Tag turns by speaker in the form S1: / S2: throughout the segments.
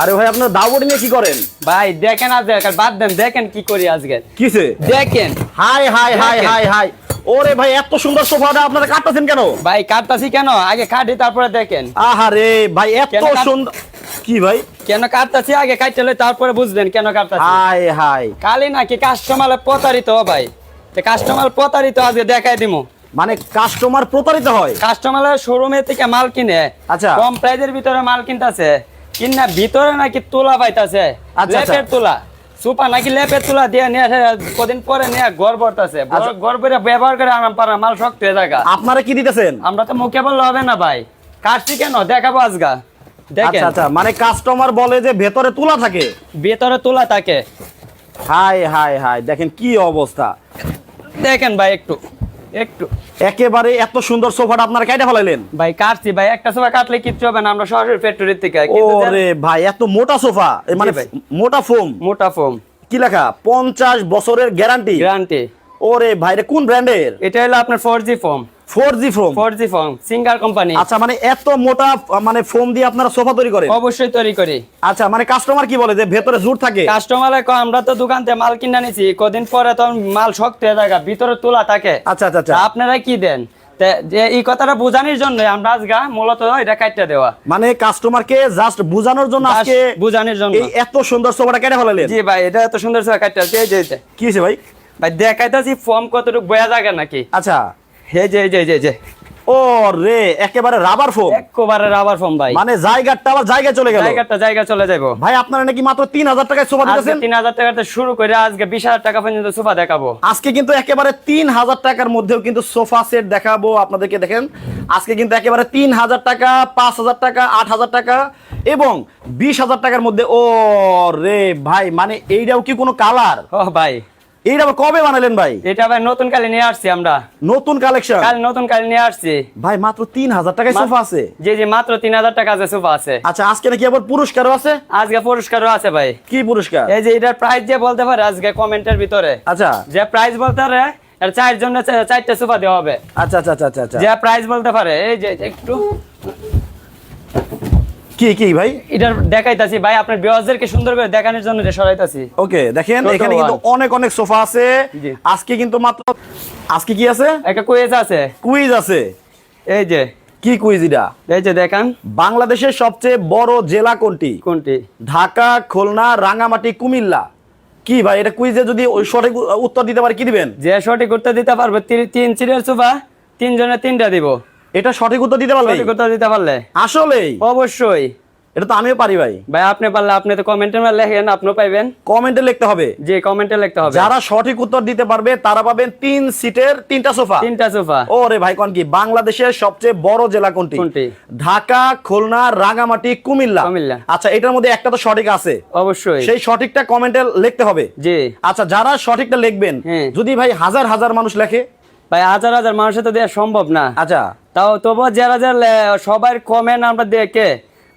S1: আরে ভাই আপনার দাও বডি নিয়ে কি করেন?
S2: ভাই দেখেন আজ বাদ দেন দেখেন কি করি আজকে।
S1: কিসে?
S2: দেখেন।
S1: Hi hi hi hi hi. ওরে ভাই এত সুন্দর সোফাটা আপনারা কাটতেছেন কেন?
S2: ভাই কাটতাছি কেন? আগে কাটি তারপরে দেখেন।
S1: আহারে ভাই এত সুন্দর কি ভাই?
S2: কেন কাটতাছি? আগে কাটলে তারপরে বুঝবেন কেন কাটতাছি।
S1: High high.
S2: কালি নাকি কাস্টমার প্রতারিত ভাই। কাস্টমার প্রতারিত আজকে দেখাই দিমু।
S1: মানে কাস্টমার প্রতারিত হয়?
S2: কাস্টমার শোরুমে থেকে মাল কিনে
S1: আচ্ছা।
S2: কম প্রাইজের ভিতরে মাল কিনতাছে। কিনা ভিতরে নাকি তোলা পাইতাছে?
S1: আচ্ছা,
S2: লেপের
S1: আচ্ছা।
S2: তোলা। সুপা নাকি লেপের তোলা দিয়ে নিয়ে আসে, কদিন পরে নিয়ে গড়
S1: আচ্ছা।
S2: গড় করে ব্যবহার করে আমার পারা মাল শক্ত হয়ে থাকা
S1: আপনারা কি দিতেছেন?
S2: আমরা তো মুখে বললে হবে না ভাই। কাটছি কেন? দেখাবো আজগা। দেখেন।
S1: আচ্ছা আচ্ছা। মানে কাস্টমার বলে যে ভেতরে তুলা থাকে?
S2: ভেতরে তোলা থাকে।
S1: হাই হাই হাই দেখেন কি অবস্থা।
S2: দেখেন ভাই একটু। একটু।
S1: একেবারে এত সুন্দর সোফাটা আপনারা কেটে ফেলাইলেন?
S2: ভাই কাটছি ভাই একটা সোফা কাটলে কিচ্ছু হবে না আমরা সরাসরি ফ্যাক্টরির থেকে।
S1: ওরে ভাই এত মোটা সোফা মানে
S2: ভাই।
S1: মোটা ফোম।
S2: মোটা ফোম।
S1: কি লেখা? পঞ্চাশ বছরের গ্যারান্টি
S2: গ্যারান্টি
S1: ওরে ভাই রে কোন ব্র্যান্ডের
S2: এটা হলো আপনার four G foam
S1: foam.
S2: Foam Singer company.
S1: আচ্ছা মানে এত মোটা মানে ফোম দিয়ে আপনারা সোফা তৈরি করেন?
S2: অবশ্যই তৈরি করি।
S1: আচ্ছা মানে কাস্টমার কি বলে যে ভেতরে জুট থাকে?
S2: কাস্টমার আমরা তো দোকান থেকে মাল কিনে নিছি কদিন পরে তো মাল শক্ত হয়ে থাকে ভিতরে তোলা থাকে।
S1: আচ্ছা আচ্ছা
S2: আপনারা কি দেন? যে এই কথাটা বোঝানোর জন্য আমরা মূলত এটা দেওয়া।
S1: মানে কাস্টমারকে জাস্ট বোঝানোর জন্য আজকে
S2: বোঝানোর জন্য।
S1: এই এত সুন্দর সোফাটা কেটে ফেলালেন?
S2: জি ভাই এটা এত সুন্দর করে কাটতে এই যে
S1: কি হয়েছে ভাই?
S2: ভাই দেখাইতেছি ফর্ম কতটুকু বয়া জায়গা নাকি?
S1: আচ্ছা।
S2: এই যে যে যে, যে।
S1: ও রে একেবারে রাবার ফোম
S2: একবারে রাবার ভাই।
S1: মানে জায়গাটা আবার জায়গায় চলে গেল।
S2: জায়গাটা জায়গা চলে যাব
S1: ভাই আপনারা নাকি মাত্র তিন হাজার টাকায় সোফা দিতেছেন
S2: তিন হাজার টাকাতে শুরু করে আজকে বিশ হাজার টাকা পর্যন্ত সোফা দেখাবো।
S1: আজকে কিন্তু একেবারে তিন হাজার টাকার মধ্যেও কিন্তু সোফা সেট দেখাবো আপনাদেরকে দেখেন। আজকে কিন্তু একেবারে তিন হাজার টাকা পাঁচ হাজার টাকা আট হাজার টাকা এবং বিশ হাজার টাকার মধ্যে ও রে ভাই মানে এইটাও কি কোনো কালার
S2: ও ভাই।
S1: এইটা আবার কবে বানালেন ভাই?
S2: এটা ভাই নতুন কালে নিয়ে আসছি আমরা।
S1: নতুন কালেকশন?
S2: কাল নতুন কালে নিয়ে আসছি।
S1: ভাই মাত্র তিন হাজার টাকায় সোফা আছে।
S2: জি জি মাত্র তিন হাজার টাকা আছে সোফা আছে।
S1: আচ্ছা আজকে নাকি আবার পুরস্কারও আছে?
S2: আজকে পুরস্কারও আছে ভাই।
S1: কি পুরস্কার?
S2: এই যে এটার প্রাইস যে বলতে পারে আজকে কমেন্টের ভিতরে।
S1: আচ্ছা।
S2: যে প্রাইস বলতে পারে চার জন্য চারটা সোফা দেওয়া হবে।
S1: আচ্ছা আচ্ছা আচ্ছা আচ্ছা আচ্ছা।
S2: যে প্রাইস বলতে পারে এই যে একটু।
S1: কি কি ভাই?
S2: এটার দেখাইতাছি। ভাই আপনার সুন্দর করে দেখানোর জন্য এটা সরাইতাছি।
S1: ওকে দেখেন এখানে কিন্তু অনেক অনেক সোফা আছে। আজকে কিন্তু মাত্র আজকে কি আছে?
S2: একটা কুয়েজ আছে।
S1: কুইজ আছে।
S2: এই যে।
S1: কি কুইজ এটা?
S2: এই যে দেখান।
S1: বাংলাদেশের সবচেয়ে বড় জেলা কোনটি?
S2: কোনটি?
S1: ঢাকা খুলনা রাঙামাটি কুমিল্লা। কি ভাই এটা কুইজে যদি ওই সঠিক উত্তর দিতে পারে কি দিবেন?
S2: যে সঠিক উত্তর দিতে পারবে তিন সিটের সোফা তিনজনে তিনটা দিব।
S1: এটা সঠিক উত্তর দিতে পারবে
S2: সঠিক উত্তর দিতে পারলে।
S1: আসলেই?
S2: অবশ্যই।
S1: এটা তো আমিও পারি ভাই
S2: ভাই আপনি পারলে আপনি তো কমেন্টের মধ্যে লেখেন আপনিও পাইবেন।
S1: কমেন্টে লিখতে হবে।
S2: যে কমেন্টে লিখতে হবে।
S1: যারা সঠিক উত্তর দিতে পারবে তারা পাবেন তিন সিটের তিনটা সোফা।
S2: তিনটা সোফা।
S1: ওরে ভাই কোন কি? বাংলাদেশের সবচেয়ে বড় জেলা কোনটি?
S2: কোনটি?
S1: ঢাকা খুলনা রাঙামাটি কুমিল্লা।
S2: কুমিল্লা।
S1: আচ্ছা এটার মধ্যে একটা তো সঠিক আছে।
S2: অবশ্যই।
S1: সেই সঠিকটা কমেন্টে লিখতে হবে।
S2: জি।
S1: আচ্ছা যারা সঠিকটা লিখবেন
S2: হ্যাঁ।
S1: যদি ভাই হাজার হাজার মানুষ লেখে?
S2: ভাই হাজার হাজার মানুষের তো দেওয়া সম্ভব না।
S1: আচ্ছা।
S2: তাও তবুও যারা যারা সবাই কমেন্ট আমরা দেখে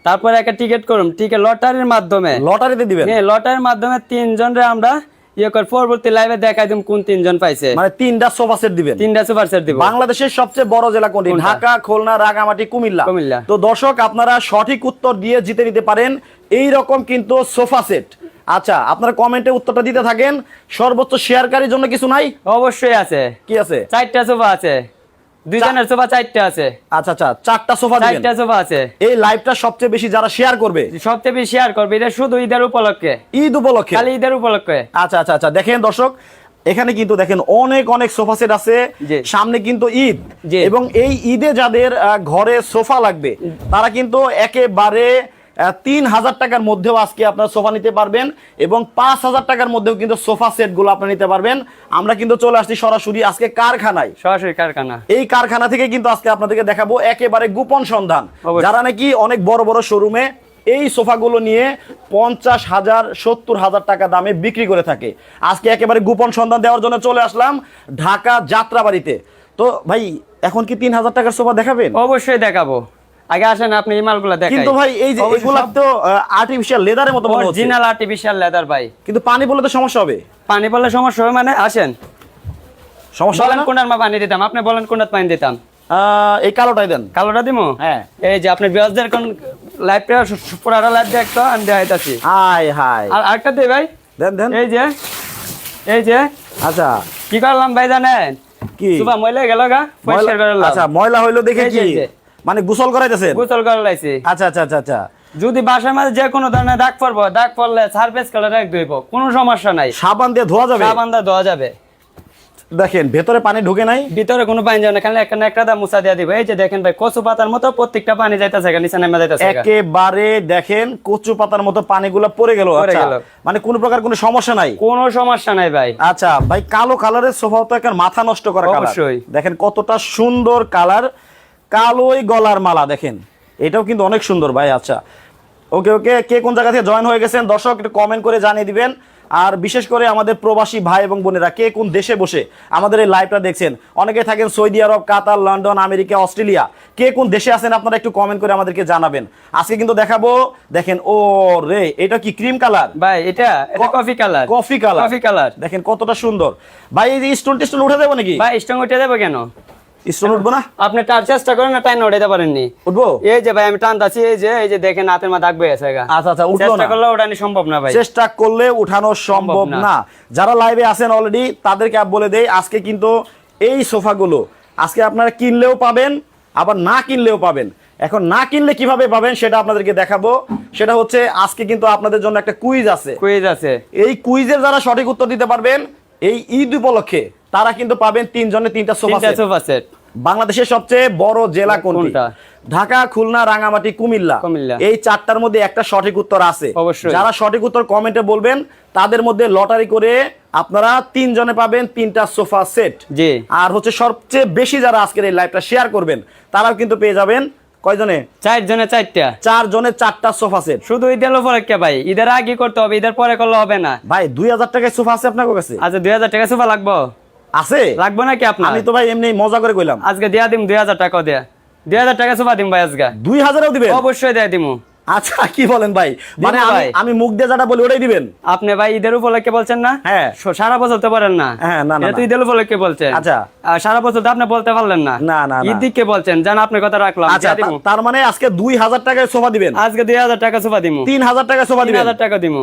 S2: তারপরে একটা টিকিট করুন। টিকিট লটারির মাধ্যমে।
S1: লটারিতে দিবেন?
S2: হ্যাঁ লটারির মাধ্যমে তিনজনরে আমরা ইয়ে করে পরবর্তী লাইভে দেখাই দিম কোন তিনজন পাইছে।
S1: মানে তিনটা সোফা সেট দিবেন?
S2: তিনটা সুপার সেট দিব।
S1: বাংলাদেশের সবচেয়ে বড় জেলা কোনটি? ঢাকা খুলনা রাঙামাটি কুমিল্লা।
S2: কুমিল্লা।
S1: তো দর্শক আপনারা সঠিক উত্তর দিয়ে জিতে নিতে পারেন। এই রকম কিন্তু সোফা সেট আচ্ছা আপনারা কমেন্টে উত্তরটা দিতে থাকেন। সর্বোচ্চ শেয়ারকারীর জন্য কিছু নাই?
S2: অবশ্যই আছে।
S1: কি আছে?
S2: চারটা সোফা আছে। দুইজনের সোফা চারটা আছে।
S1: আচ্ছা আচ্ছা চারটা সোফা
S2: চারটা সোফা আছে।
S1: এই লাইভটা সবচেয়ে বেশি যারা শেয়ার করবে?
S2: সবচেয়ে বেশি শেয়ার করবে এটা শুধু ঈদের উপলক্ষে।
S1: ঈদ উপলক্ষে?
S2: খালি ঈদের উপলক্ষে।
S1: আচ্ছা আচ্ছা আচ্ছা দেখেন দর্শক এখানে কিন্তু দেখেন অনেক অনেক সোফা সেট আছে। সামনে কিন্তু ঈদ। এবং এই ঈদে যাদের ঘরে সোফা লাগবে তারা কিন্তু একেবারে তিন হাজার টাকার মধ্যেও আজকে আপনারা সোফা নিতে পারবেন এবং পাঁচ হাজার টাকার মধ্যেও কিন্তু সোফা সেটগুলো আপনারা নিতে পারবেন। আমরা কিন্তু চলে আসছি সরাসরি আজকে কারখানায়।
S2: সরাসরি কারখানা।
S1: এই কারখানা থেকে কিন্তু আজকে আপনাদেরকে দেখাবো একেবারে গোপন সন্ধান। যারা নাকি অনেক বড় বড় শোরুমে এই সোফাগুলো নিয়ে পঞ্চাশ হাজার সত্তর হাজার টাকা দামে বিক্রি করে থাকে। আজকে একেবারে গোপন সন্ধান দেওয়ার জন্য চলে আসলাম ঢাকা যাত্রাবাড়িতে। তো ভাই এখন কি তিন হাজার টাকার সোফা দেখাবেন?
S2: অবশ্যই দেখাবো। আগে আসেন আপনি এই মালগুলো দেখাই।
S1: কিন্তু ভাই এই যে এগুলা তো আর্টিফিশিয়াল লেদারের মতো মনে হচ্ছে।
S2: অরিজিনাল আর্টিফিশিয়াল লেদার ভাই।
S1: কিন্তু পানি বলে তো সমস্যা হবে।
S2: পানি পড়লে সমস্যা হবে মানে আসেন।
S1: সমস্যা হবে
S2: বলেন
S1: না?
S2: কোনটার মা পানি দিতাম? আপনি বলেন পানি দিতাম?
S1: এই কালোটাই দেন।
S2: কালোটা দিমু?
S1: হ্যাঁ।
S2: এই যে আপনার বিয়াজদের কোন লাইভটা পুরাটা লাইভ দেখতো আমি দেখাইতাছি।
S1: High high.
S2: আর আরেকটা দে ভাই।
S1: দেন দেন।
S2: এই যে এই যে।
S1: আচ্ছা।
S2: কি করলাম ভাই জানেন?
S1: কি?
S2: সুবা ময়লা গেল গা পরিষ্কার
S1: ময়লা-
S2: করলাম
S1: আচ্ছা ময়লা হইল দেখে কি। মানে গোসল করাইতেছেন?
S2: গোসল করে লাইছি
S1: আচ্ছা আচ্ছা আচ্ছা আচ্ছা।
S2: যদি বাসার মাঝে যে কোনো ধরনের দাগ পড়ব দাগ পড়লে সারফেস কালার এক ধুইব কোনো সমস্যা নাই।
S1: সাবান দিয়ে ধোয়া যাবে?
S2: সাবানদা ধোয়া যাবে।
S1: দেখেন ভেতরে পানি ঢুকে নাই।
S2: ভিতরে কোনো পানি যাবে না খালি একটা একটা দা মুছা দিয়া দিব। এই যে দেখেন ভাই কচু পাতার মতো প্রত্যেকটা পানি যাইতেছে নিচে নেমে যাইতেছে।
S1: একেবারে দেখেন কচু পাতার মতো পানিগুলো পড়ে গেল। আচ্ছা মানে কোনো প্রকার কোনো সমস্যা নাই?
S2: কোনো সমস্যা নাই ভাই।
S1: আচ্ছা ভাই কালো কালারের সোফা তো এখন মাথা নষ্ট করা কালার।
S2: অবশ্যই।
S1: দেখেন কতটা সুন্দর কালার। কালোই গলার মালা দেখেন। এটাও কিন্তু অনেক সুন্দর ভাই আচ্ছা। ওকে ওকে কে কোন জায়গা থেকে জয়েন হয়ে গেছেন? দর্শক একটু কমেন্ট করে জানিয়ে দিবেন। আর বিশেষ করে আমাদের প্রবাসী ভাই এবং বোনেরা কে কোন দেশে বসে আমাদের এই লাইভটা দেখছেন? অনেকে থাকেন Saudi Arab Qatar London America Australia. কে কোন দেশে আছেন আপনারা একটু কমেন্ট করে আমাদেরকে জানাবেন। আজকে কিন্তু দেখাবো দেখেন ও রে এটা কি ক্রিম কালার
S2: ভাই এটা coffee colour
S1: coffee colour
S2: coffee colour
S1: দেখেন কতটা সুন্দর। ভাই এই স্টোন টেস্টোন উঠে দেবো নাকি?
S2: ভাই স্ট্রং উঠে দেবো কেন?
S1: স্টোন উঠবো না?
S2: আপনি চেষ্টা করেন না টাইম উঠাইতে পারেননি?
S1: উঠবো?
S2: এই যে ভাই আমি এই যে এই যে দেখেন হাতের মা দাগ বয়ে আছে।
S1: আচ্ছা আচ্ছা উঠল
S2: চেষ্টা করলে ওঠানি সম্ভব না ভাই।
S1: চেষ্টা করলে উঠানো সম্ভব
S2: না।
S1: যারা লাইভে আছেন অলরেডি তাদেরকে বলে দেই আজকে কিন্তু এই সোফাগুলো আজকে আপনারা কিনলেও পাবেন আবার না কিনলেও পাবেন। এখন না কিনলে কীভাবে পাবেন সেটা আপনাদেরকে দেখাবো। সেটা হচ্ছে আজকে কিন্তু আপনাদের জন্য একটা কুইজ আছে।
S2: কুইজ আছে।
S1: এই কুইজের যারা সঠিক উত্তর দিতে পারবেন এই ঈদ উপলক্ষে তারা কিন্তু পাবেন তিনজনে তিনটা সোফা সেট। বাংলাদেশের সবচেয়ে বড় জেলা কোনটি? ঢাকা খুলনা রাঙামাটি কুমিল্লা। এই চারটার মধ্যে একটা সঠিক উত্তর আছে। যারা সঠিক উত্তর কমেন্টে বলবেন তাদের মধ্যে লটারি করে আপনারা তিনজনে পাবেন তিনটা সোফা সেট
S2: জি।
S1: আর হচ্ছে সবচেয়ে বেশি যারা আজকের এই লাইভটা শেয়ার করবেন তারাও কিন্তু পেয়ে যাবেন কয়জনে?
S2: চার জনে চারটা।
S1: চার জনে চারটা সোফা সেট
S2: শুধু ঈদের উপরে কে ভাই। ঈদের আগে করতে হবে ঈদের পরে করলে হবে না।
S1: ভাই দুই হাজার টাকায় সোফা আছে আপনার কাছে?
S2: আচ্ছা দুই হাজার টাকা সোফা লাগবো?
S1: আছে?
S2: লাগবো নাকি আপনার?
S1: আমি তো ভাই এমনি মজা করে কইলাম।
S2: আজকে দিয়া দিম দুই হাজার টাকা দেয়া। দুই হাজার টাকা সোফা দিম ভাই আজকে।
S1: দুই হাজারও দিবেন?
S2: অবশ্যই দেয়া দিমু।
S1: আচ্ছা কি বলেন ভাই? মানে আমি আমি মুখ দিয়ে যেটা বলি ওটাই দিবেন?
S2: আপনি ভাই ঈদের উপলক্ষে বলছেন না?
S1: হ্যাঁ।
S2: সারা বছর তো পারেন না।
S1: হ্যাঁ, না, না,
S2: ঈদের উপলক্ষে বলছেন।
S1: আচ্ছা।
S2: সারা বছর তো আপনি বলতে পারলেন না।
S1: না, না।
S2: ঈদ দিককে বলছেন জান আপনার কথা রাখলাম।
S1: আচ্ছা। তার মানে আজকে দুই হাজার টাকায় সোফা দিবেন?
S2: আজকে দুই হাজার টাকা সোফা দিমু।
S1: তিন হাজার টাকায় সোফা দিবেন?
S2: হাজার টাকা দিমু।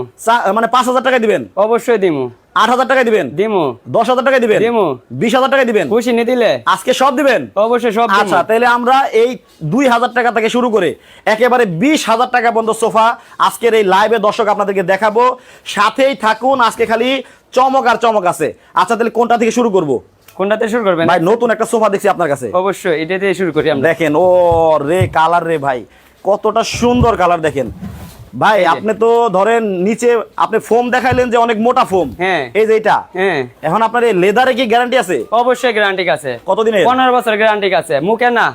S1: মানে পাঁচ হাজার টাকা দিবেন?
S2: অবশ্যই দিমু।
S1: আট হাজার টাকা দিবেন।
S2: দিমু।
S1: দশ হাজার টাকা দিবেন।
S2: দিমু।
S1: বিশ হাজার টাকা দিবেন।
S2: খুশি নি দিলে।
S1: আজকে সব দিবেন?
S2: অবশ্যই সব
S1: আচ্ছা তাহলে আমরা এই দুই হাজার টাকা থেকে শুরু করে একেবারে বিশ হাজার টাকা পর্যন্ত সোফা আজকের এই লাইভে দর্শক আপনাদেরকে দেখাবো। সাথেই থাকুন আজকে খালি চমক আর চমক আছে। আচ্ছা তাহলে কোনটা থেকে শুরু করব?
S2: কোনটাতে শুরু করবেন?
S1: ভাই নতুন একটা সোফা দেখছি আপনার কাছে।
S2: অবশ্যই এটা দিয়ে শুরু করি আমরা।
S1: দেখেন ও রে কালার রে ভাই কতটা সুন্দর কালার দেখেন। ভাই আপনি তো ধরেন নিচে আপনি ফোম দেখাইলেন যে অনেক মোটা ফোম
S2: হ্যাঁ।
S1: এই যে এটা
S2: হ্যাঁ।
S1: এখন আপনার এই লেদারে কি গ্যারান্টি আছে?
S2: অবশ্যই গ্যারান্টি আছে।
S1: কতদিনের?
S2: পনেরো বছর গ্যারান্টি আছে। মুখে না।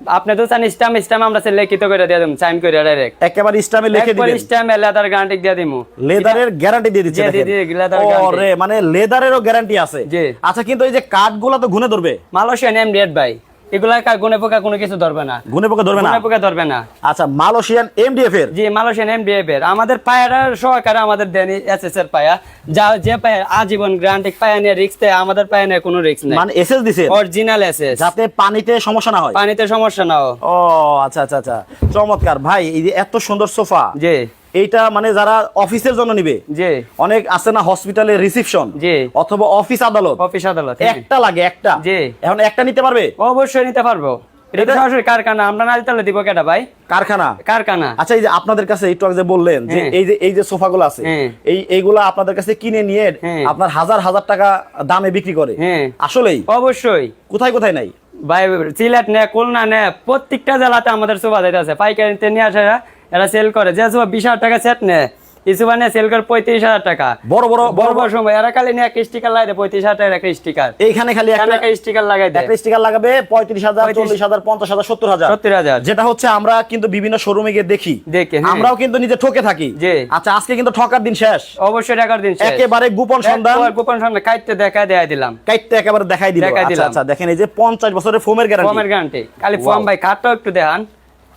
S2: আপনি তো চান স্টাম স্টাম আমরা সে লিখিত করে দিয়ে দিম সাইন করে ডাইরেক্ট
S1: একেবারে স্টামে লিখে দিবেন।
S2: একবার স্টাম লেদার গ্যারান্টি দিয়ে দিমু।
S1: লেদারের গ্যারান্টি দিয়ে দিচ্ছে
S2: জি, জি,
S1: দেখেন।
S2: জি, leather
S1: ও
S2: guarantee।
S1: মানে লেদারেরও গ্যারান্টি আছে।
S2: জি।
S1: আচ্ছা কিন্তু এই যে কাঠগুলো তো ঘুনে ধরবে।
S2: মালয়েশিয়ান এমডিএড ভাই। এগুলা কা- গুনে পোকা কোনো কিছু ধরবে না।
S1: ঘুনে পোকা ধরবে না?
S2: পোকা ধরবে না।
S1: আচ্ছা মালয়েশিয়ান এমডিএফ এর?
S2: জি মালয়েশিয়ান এমডিএফ এর। আমাদের পায়ার সহকারে আমাদের দেন এসএস এর পায়া। যা যে পায়া আজীবন পায়া নিয়ে রিস্ক দেয় আমাদের পায়া নিয়ে কোনো রিস্ক নেই।
S1: মানে এসএস দিছে?
S2: অরিজিনাল এসএস
S1: যাতে পানিতে সমস্যা না হয়?
S2: পানিতে সমস্যা নাও
S1: ও আচ্ছা আচ্ছা আচ্ছা। চমৎকার। ভাই এই যে এত সুন্দর সোফা।
S2: জি।
S1: এইটা মানে যারা অফিসের জন্য নিবে
S2: জি।
S1: অনেক আছে না হসপিটালে রিসিপশন
S2: জি।
S1: অথবা অফিস আদালত।
S2: অফিস আদালত।
S1: একটা লাগে একটা।
S2: জি।
S1: এখন একটা নিতে পারবে?
S2: অবশ্যই নিতে পারব। এটা তো
S1: এটা-
S2: সরাসরি কারখানা আমরা না দিতে দিব কেটা ভাই?
S1: কারখানা?
S2: কারখানা।
S1: আচ্ছা এই যে আপনাদের কাছে একটু আগে বললেন যে। এই যে এই যে সোফাগুলো আছে
S2: হ্যাঁ।
S1: এই এইগুলা আপনাদের কাছে কিনে নিয়ে
S2: হ্যাঁ।
S1: আপনার হাজার হাজার টাকা দামে বিক্রি করে।
S2: হ্যাঁ।
S1: আসলেই?
S2: অবশ্যই।
S1: কোথায় কোথায় নাই?
S2: ভাই সিলেট নে খুলনা নে প্রত্যেকটা জেলাতে আমাদের সুবা যাইতেছে পাইকারিতে নিয়ে আসে এরা, সেল করে। যে সুবা বিশ হাজার টাকা সেট নে এই সেল করে পঁয়ত্রিশ হাজার টাকা।
S1: বড় বড়
S2: বড় বড় সময় এরা খালি নিয়ে একটা স্টিকার লাগাই দেয় পঁয়ত্রিশ হাজার টাকা একটা স্টিকার
S1: এইখানে খালি একটা
S2: একটা স্টিকার লাগাই দেয়।
S1: একটা স্টিকার লাগাবে পঁয়ত্রিশ হাজার চল্লিশ হাজার পঞ্চাশ হাজার সত্তর হাজার।
S2: সত্তর হাজার।
S1: যেটা হচ্ছে আমরা কিন্তু বিভিন্ন শোরুমে গিয়ে দেখি।
S2: দেখি, হ্যাঁ।
S1: আমরাও কিন্তু নিজে ঠকে থাকি।
S2: জি।
S1: আচ্ছা আজকে কিন্তু ঠকার দিন শেষ।
S2: অবশ্যই দিন শেষ।
S1: একেবারে গোপন সন্ধান।
S2: গোপন সন্ধান কাইতে দেখা দেয়া দিলাম।
S1: কাইটটা একেবারে দেখাই আচ্ছা
S2: দিলাম।
S1: আচ্ছা দেখেন এই যে পঞ্চাশ বছরের ফোমের গ্যারান্টি
S2: গ্যারান্টি খালি. ফর্ম ভাই কাঠটাও একটু দেখান।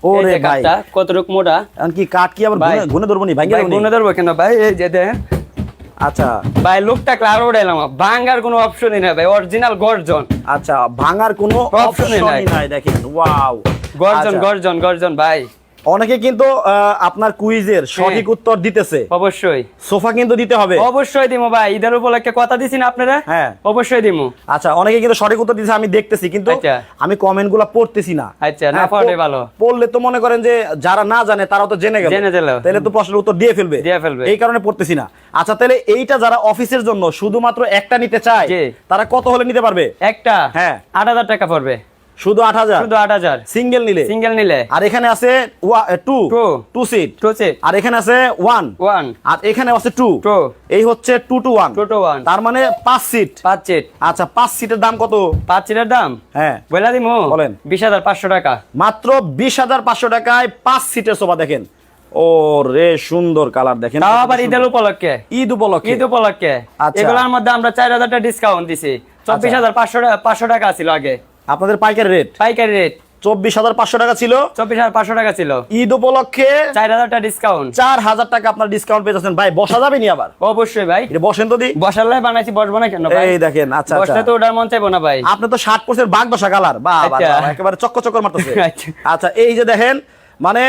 S1: ওরে ভাই।
S2: কত কতটুক মোটা?
S1: কি কাঠ কি আবার। গুনে- ধরবো নি?
S2: ভাই গুনে ধরবো কেন ভাই? এই যে দেখেন।
S1: আচ্ছা।
S2: ভাই লোকটা ক্লার উড়াইলাম ভাঙ্গার কোনো অপশনই নাই ভাই অরিজিনাল গর্জন।
S1: আচ্ছা ভাঙার কোনো অপশনই
S2: নাই।
S1: নাই দেখেন ওয়াও
S2: গর্জন
S1: আচ্ছা।
S2: গর্জন গর্জন ভাই।
S1: অনেকে কিন্তু আপনার কুইজের সঠিক উত্তর দিতেছে
S2: অবশ্যই
S1: সোফা কিন্তু দিতে হবে
S2: অবশ্যই দিমু ভাই ঈদের উপলক্ষে কথা দিছি না আপনারা
S1: হ্যাঁ।
S2: অবশ্যই দিমু
S1: আচ্ছা অনেকে কিন্তু সঠিক উত্তর দিতেছে আমি দেখতেছি কিন্তু
S2: আচ্ছা।
S1: আমি কমেন্টগুলা পড়তেছি না
S2: আচ্ছা, না
S1: হ্যাঁ,
S2: পড়লে ভালো।
S1: পড়লে তো মনে করেন যে যারা না জানে তারাও তো জেনে গেল
S2: জেনে গেল।
S1: তাহলে তো প্রশ্নের উত্তর দিয়ে ফেলবে
S2: দিয়ে ফেলবে।
S1: এই কারণে পড়তেছি না আচ্ছা তাহলে এইটা যারা অফিসের জন্য শুধুমাত্র একটা নিতে চায়। তারা কত হলে নিতে পারবে
S2: একটা
S1: হ্যাঁ।
S2: আট হাজার টাকা পড়বে
S1: শুধু আট হাজার?
S2: শুধু আট হাজার।
S1: সিঙ্গেল নিলে?
S2: সিঙ্গেল নিলে।
S1: আর এখানে আছে two
S2: Two.
S1: Two seat
S2: two seat
S1: আর এখানে আছে ওয়ান
S2: ওয়ান
S1: আর এখানে আছে টু
S2: টু
S1: এই হচ্ছে two two one
S2: two two one
S1: তার মানে পাঁচ সিট
S2: পাঁচ সিট
S1: আচ্ছা পাঁচ সিটের দাম কত?
S2: পাঁচ সিটের দাম?
S1: হ্যাঁ।
S2: বলে দিমু?
S1: বলেন।
S2: বিশ হাজার পাঁচশো টাকা।
S1: মাত্র বিশ হাজার পাঁচশো টাকায় পাঁচ সিটের সোফা দেখেন। ও রে সুন্দর কালার দেখেন।
S2: তাও আবার ঈদের উপলক্ষে?
S1: ঈদ উপলক্ষে।
S2: ঈদ উপলক্ষে।
S1: আচ্ছা।
S2: এগুলোর মধ্যে আমরা চার হাজার টাকা ডিসকাউন্ট দিছি চব্বিশ হাজার পাঁচশো টাকা পাঁচশো টাকা ছিল আগে।
S1: আপনাদের পাইকারি রেট
S2: পাইকারি রেট
S1: চব্বিশ হাজার পাঁচশো টাকা ছিল।
S2: চব্বিশ হাজার পাঁচশো টাকা ছিল।
S1: ঈদ উপলক্ষে
S2: চার হাজার টাকা ডিসকাউন্ট
S1: চার হাজার টাকা আপনার ডিসকাউন্ট পেয়ে যাচ্ছেন ভাই বসা যাবে নি আবার?
S2: অবশ্যই ভাই।
S1: বসেন তো দি।
S2: বসার লাই বানাইছি বসবো না কেন
S1: এই দেখেন আচ্ছা
S2: বসলে
S1: আচ্ছা
S2: তো ওটার মন চাইব না ভাই।
S1: আপনি তো ষাট পার্সেন্ট বাঘ বসা কালার। বা
S2: আচ্ছা।
S1: একেবারে চক্ক চক্কর মারতেছে।
S2: আচ্ছা।
S1: আচ্ছা এই যে দেখেন মানে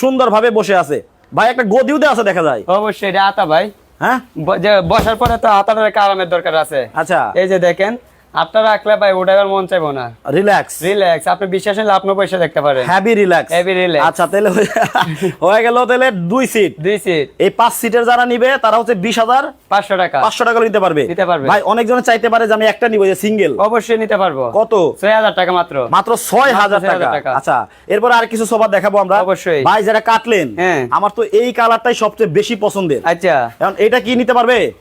S1: সুন্দর ভাবে বসে আছে। ভাই একটা গদিও দেওয়া আছে দেখা যায়।
S2: অবশ্যই এটা আতা ভাই।
S1: হ্যাঁ?
S2: বসার পরে তো আতার একটা আরামের দরকার আছে।
S1: আচ্ছা।
S2: এই যে দেখেন আপনার রাখলে ভাই মন চাইব না।
S1: রিল্যাক্স
S2: রিল্যাক্স আপনি বিশ্বাস হলে আপনার পয়সা দেখতে পারেন।
S1: Heavy relax
S2: relax।
S1: আচ্ছা তাহলে হয়ে- গেল তাহলে দুই সিট
S2: দুই সিট
S1: এই পাঁচ সিটের যারা নিবে তারা হচ্ছে বিশ হাজার
S2: পাঁচশো টাকা।
S1: পাঁচশো টাকা নিতে পারবে।
S2: নিতে পারবে।
S1: ভাই অনেকজন চাইতে পারে যে আমি একটা নিবো যে সিঙ্গেল
S2: অবশ্যই নিতে পারব।
S1: কত?
S2: ছয় হাজার টাকা মাত্র।
S1: মাত্র ছয় হাজার টাকা।
S2: টাকা।
S1: আচ্ছা এরপর আর কিছু সোফা দেখাবো আমরা।
S2: অবশ্যই।
S1: ভাই যারা কাটলেন
S2: হ্যাঁ।
S1: আমার তো এই কালারটাই সবচেয়ে বেশি পছন্দের।
S2: আচ্ছা।
S1: এখন এটা কি নিতে পারবে?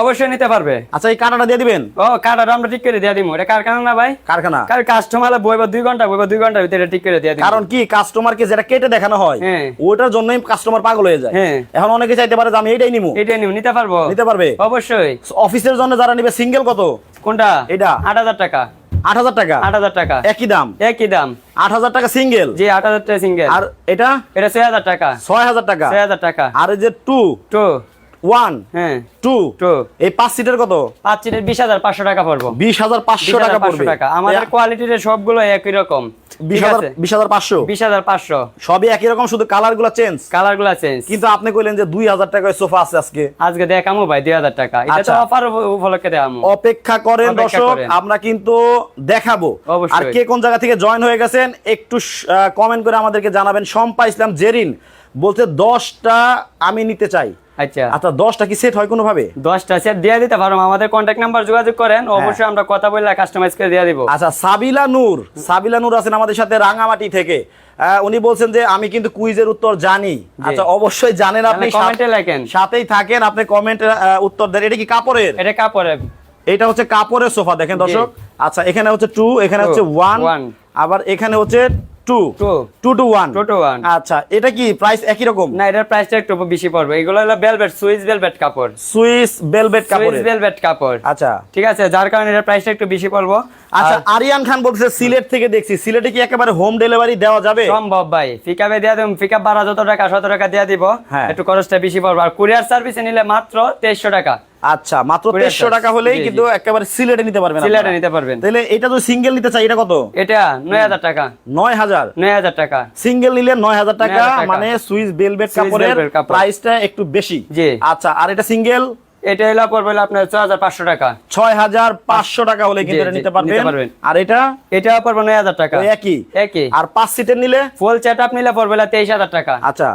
S2: অবশ্যই নিতে পারবে।
S1: আচ্ছা এই কাটাটা দিয়ে দিবেন?
S2: ও কার্ডার আমরা ঠিক করে দিয়ে দিব। এটা কারখানা না ভাই?
S1: কারখানা।
S2: কার কাস্টমার বইবা দুই ঘণ্টা বইবা দুই ঘণ্টার ভিতরে ঠিক করে দিয়ে দিব।
S1: কারণ কি কাস্টমারকে যেটা কেটে দেখানো হয়
S2: হ্যাঁ।
S1: ওটার জন্যই কাস্টমার পাগল হয়ে যায়।
S2: হ্যাঁ।
S1: এখন অনেকে চাইতে পারে যে আমি এইটাই নিবো
S2: এটা নিব নিতে পারব?
S1: নিতে পারবে?
S2: অবশ্যই।
S1: অফিসের জন্য যারা নিবে সিঙ্গেল কত?
S2: কোনটা?
S1: এটা?
S2: আট হাজার টাকা।
S1: আট হাজার টাকা?
S2: আট হাজার টাকা।
S1: একই দাম?
S2: একই দাম।
S1: আট হাজার টাকা সিঙ্গেল
S2: জি আট হাজার টাকা সিঙ্গেল
S1: আর এটা?
S2: এটা ছয় হাজার টাকা।
S1: ছয় হাজার টাকা।
S2: ছয় হাজার টাকা।
S1: আর যে টু
S2: টু
S1: ওয়ান
S2: হ্যাঁ।
S1: টু
S2: টু
S1: এই পাঁচ সিটের কত?
S2: পাঁচ সিটের বিশ হাজার পাঁচশো টাকা পড়ব।
S1: বিশ হাজার পাঁচশো টাকা পড়বে।
S2: আমাদের কোয়ালিটির সবগুলো একই রকম।
S1: বিশ হাজার
S2: আছে?
S1: বিশ হাজার পাঁচশো?
S2: বিশ হাজার পাঁচশো।
S1: সবই একই রকম শুধু কালারগুলো চেঞ্জ
S2: কালারগুলা চেঞ্জ
S1: কিন্তু আপনি কইলেন যে দুই হাজার টাকায় সোফা আছে আজকে।
S2: আজকে দেখামো ভাই দুই হাজার টাকা। এটা তো
S1: আচ্ছা।
S2: অফার উপলক্ষে দেখামো।
S1: অপেক্ষা করেন দর্শক আমরা কিন্তু দেখাবো। আর কে কোন জায়গা থেকে জয়েন হয়ে গেছেন একটু কমেন্ট করে আমাদেরকে জানাবেন। সম্পা ইসলাম জেরিন। বলতে দশটা আমি নিতে চাই।
S2: আচ্ছা।
S1: আচ্ছা দশটা কি সেট হয় কোনো ভাবে
S2: দশটা সেট দিয়ে দিতে পারো আমাদের কন্ট্যাক্ট নাম্বার যোগাযোগ করেন
S1: হ্যাঁ।
S2: অবশ্যই আমরা কথা বললে কাস্টমাইজ করে দিয়ে দিব।
S1: আচ্ছা সাবিলা নূর সাবিলা নূর আছেন আমাদের সাথে রাঙামাটি থেকে। উনি বলছেন যে আমি কিন্তু কুইজের উত্তর জানি। আচ্ছা অবশ্যই জানেন আপনি
S2: কমেন্টে লেখেন।
S1: সাথেই থাকেন আপনি কমেন্টে উত্তর দেন। এটা কি কাপড়ের?
S2: এটা কাপড়ের।
S1: এটা হচ্ছে কাপড়ের সোফা দেখেন দর্শক। আচ্ছা এখানে হচ্ছে টু এখানে হচ্ছে ওয়ান আবার এখানে হচ্ছে two
S2: two
S1: two two one
S2: Two to one।
S1: আচ্ছা এটা কি প্রাইস একই রকম?
S2: না এটার প্রাইসটা একটু বেশি পড়বে। এগুলো হলো ভেলভেট সুইস ভেলভেট কাপড়।
S1: সুইস বেলভেট
S2: সুইস
S1: কাপড়ের।
S2: ভেলভেট কাপড়।
S1: আচ্ছা।
S2: ঠিক আছে যার কারণে এটার প্রাইসটা একটু বেশি পড়ব।
S1: আচ্ছা আরিয়ান খান বলছে সিলেট থেকে দেখছি। সিলেটে কি একেবারে হোম ডেলিভারি দেওয়া যাবে?
S2: সম্ভব ভাই। পিকআপে দিয়ে দেব পিকআপ বারো যত টাকা শত টাকা দিয়ে দিব।
S1: হ্যাঁ।
S2: একটু খরচটা বেশি পড়বে। আর কুরিয়ার সার্ভিসে নিলে মাত্র তেইশশো টাকা।
S1: আচ্ছা মাত্র
S2: Courier
S1: তেইশশো
S2: charge।
S1: টাকা হলেই। কিন্তু একেবারে সিলেটে নিতে পারবেন
S2: সিলেটে নিতে পারবেন।
S1: তাহলে এটা তো সিঙ্গেল নিতে চাই এটা কত?
S2: এটা নয় হাজার টাকা।
S1: নয় হাজার?
S2: নয় হাজার টাকা।
S1: সিঙ্গেল নিলে নয় হাজার টাকা
S2: 9,000 টাকা।
S1: মানে সুইস বেলভেট কাপড়ের প্রাইসটা একটু বেশি।
S2: জি।
S1: আচ্ছা আর এটা সিঙ্গেল
S2: এটা হলো পড়বে আপনার ছয় হাজার পাঁচশো টাকা।
S1: ছয় হাজার পাঁচশো টাকা হলে কিন্তু নিতে পারবেন। আর এটা?
S2: এটা পড়বে নয় হাজার টাকা।
S1: একই।
S2: একই।
S1: আর পাঁচ সিটের নিলে?
S2: ফুল আপ নিলে পড়বে তেইশ হাজার টাকা।
S1: আচ্ছা।